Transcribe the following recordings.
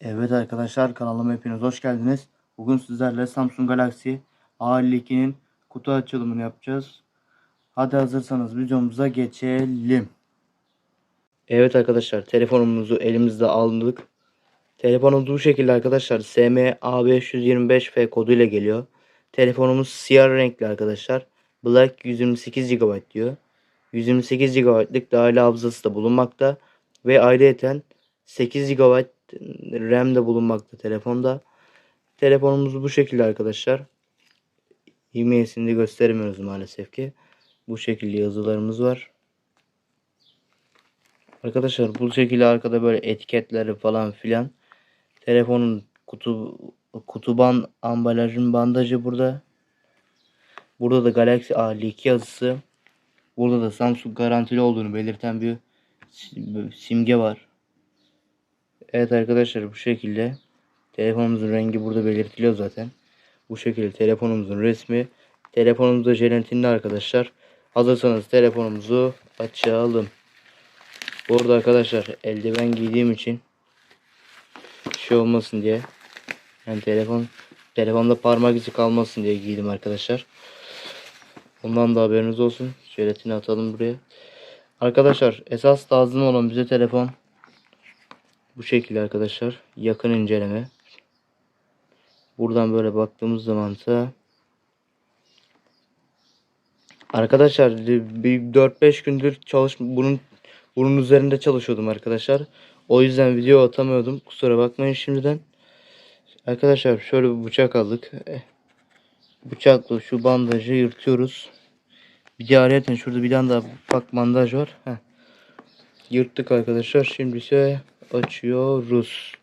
Evet arkadaşlar kanalıma hepiniz hoş geldiniz. Bugün sizlerle Samsung Galaxy A52'nin kutu açılımını yapacağız. Hadi hazırsanız videomuza geçelim. Evet arkadaşlar telefonumuzu elimizde aldık. Telefonumuz bu şekilde arkadaşlar SMA525F koduyla geliyor. Telefonumuz siyah renkli arkadaşlar. Black 128 GB diyor. 128 GB'lık dahil hafızası da bulunmakta. Ve ayrıyeten 8 GB RAM de bulunmakta telefonda. Telefonumuz bu şekilde arkadaşlar. İmeyesini de gösteremiyoruz maalesef ki. Bu şekilde yazılarımız var. Arkadaşlar bu şekilde arkada böyle etiketleri falan filan. Telefonun kutu kutuban ambalajın bandajı burada. Burada da Galaxy A52 yazısı. Burada da Samsung garantili olduğunu belirten bir simge var. Evet arkadaşlar bu şekilde telefonumuzun rengi burada belirtiliyor zaten. Bu şekilde telefonumuzun resmi. Telefonumuz da jelatinli arkadaşlar. Hazırsanız telefonumuzu açalım. Bu arada arkadaşlar eldiven giydiğim için şey olmasın diye yani telefon telefonda parmak izi kalmasın diye giydim arkadaşlar. Ondan da haberiniz olsun. Jelatini atalım buraya. Arkadaşlar esas lazım olan bize telefon bu şekilde arkadaşlar. Yakın inceleme. Buradan böyle baktığımız zaman ise Arkadaşlar bir 4-5 gündür çalış bunun bunun üzerinde çalışıyordum arkadaşlar. O yüzden video atamıyordum. Kusura bakmayın şimdiden. Arkadaşlar şöyle bir bıçak aldık. Eh, Bıçakla şu bandajı yırtıyoruz. Bir de ayrıca şurada bir tane daha ufak bandaj var. Heh. Yırttık arkadaşlar. Şimdi ise açıyoruz.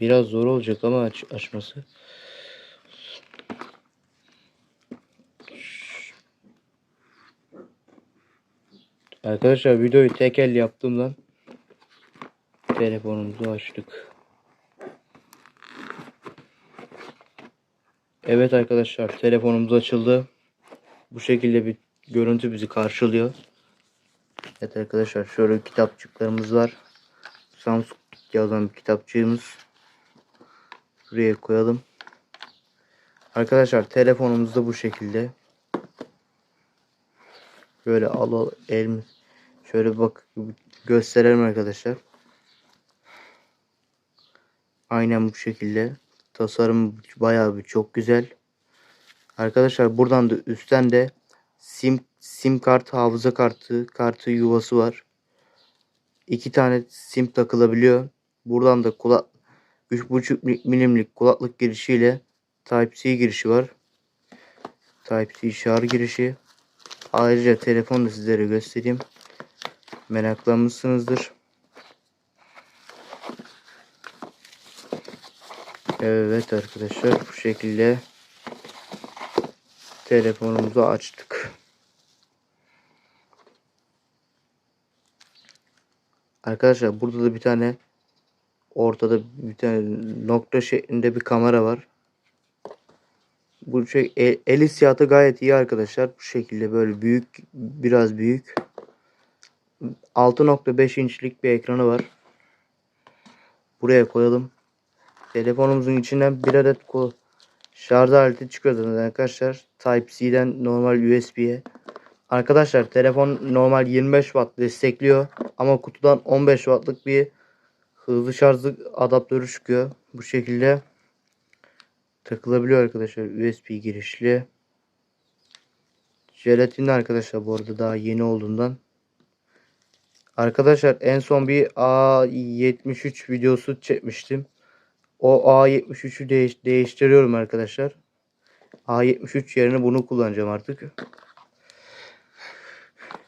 Biraz zor olacak ama aç açması. Arkadaşlar videoyu tek el yaptığımdan telefonumuzu açtık. Evet arkadaşlar telefonumuz açıldı. Bu şekilde bir görüntü bizi karşılıyor. Evet arkadaşlar şöyle kitapçıklarımız var. Samsung yazan bir kitapçığımız. Buraya koyalım. Arkadaşlar telefonumuz da bu şekilde. Böyle al al elimiz. Şöyle bak gösterelim arkadaşlar. Aynen bu şekilde. Tasarım bayağı bir çok güzel. Arkadaşlar buradan da üstten de sim sim kart hafıza kartı kartı yuvası var. İki tane sim takılabiliyor. Buradan da kulak 3.5 milimlik kulaklık girişiyle Type-C girişi var. Type-C şarj girişi. Ayrıca telefonu da sizlere göstereyim. Meraklanmışsınızdır. Evet arkadaşlar bu şekilde telefonumuzu açtık. Arkadaşlar burada da bir tane ortada bir tane nokta şeklinde bir kamera var. Bu şey el, el hissiyatı gayet iyi arkadaşlar. Bu şekilde böyle büyük biraz büyük. 6.5 inçlik bir ekranı var. Buraya koyalım. Telefonumuzun içinden bir adet şarj aleti çıkıyor arkadaşlar. Type-C'den normal USB'ye. Arkadaşlar telefon normal 25 watt destekliyor. Ama kutudan 15 wattlık bir hızlı şarjlı adaptörü çıkıyor. Bu şekilde takılabiliyor arkadaşlar. USB girişli. Jelatinli arkadaşlar bu arada daha yeni olduğundan. Arkadaşlar en son bir A73 videosu çekmiştim. O A73'ü değiş değiştiriyorum arkadaşlar. A73 yerine bunu kullanacağım artık.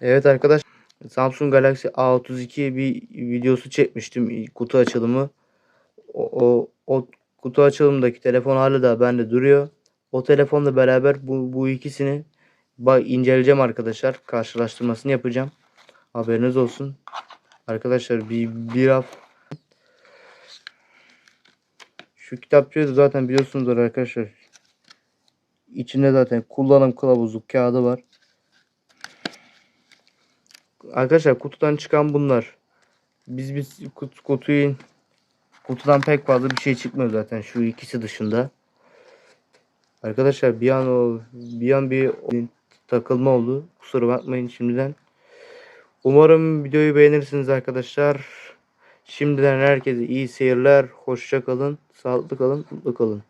Evet arkadaşlar Samsung Galaxy A32 bir videosu çekmiştim kutu açılımı. O, o, o kutu açılımındaki telefon hala da bende duruyor. O telefonla beraber bu, bu ikisini inceleyeceğim arkadaşlar. Karşılaştırmasını yapacağım. Haberiniz olsun. Arkadaşlar bir bir hafta şu kitapçığı zaten biliyorsunuzdur arkadaşlar. İçinde zaten kullanım kılavuzu kağıdı var. Arkadaşlar kutudan çıkan bunlar. Biz biz kut, kutuyu kutudan pek fazla bir şey çıkmıyor zaten şu ikisi dışında. Arkadaşlar bir an o bir an bir takılma oldu. Kusura bakmayın şimdiden. Umarım videoyu beğenirsiniz arkadaşlar. Şimdiden herkese iyi seyirler. Hoşça kalın. Sağlıklı kalın. Mutlu kalın.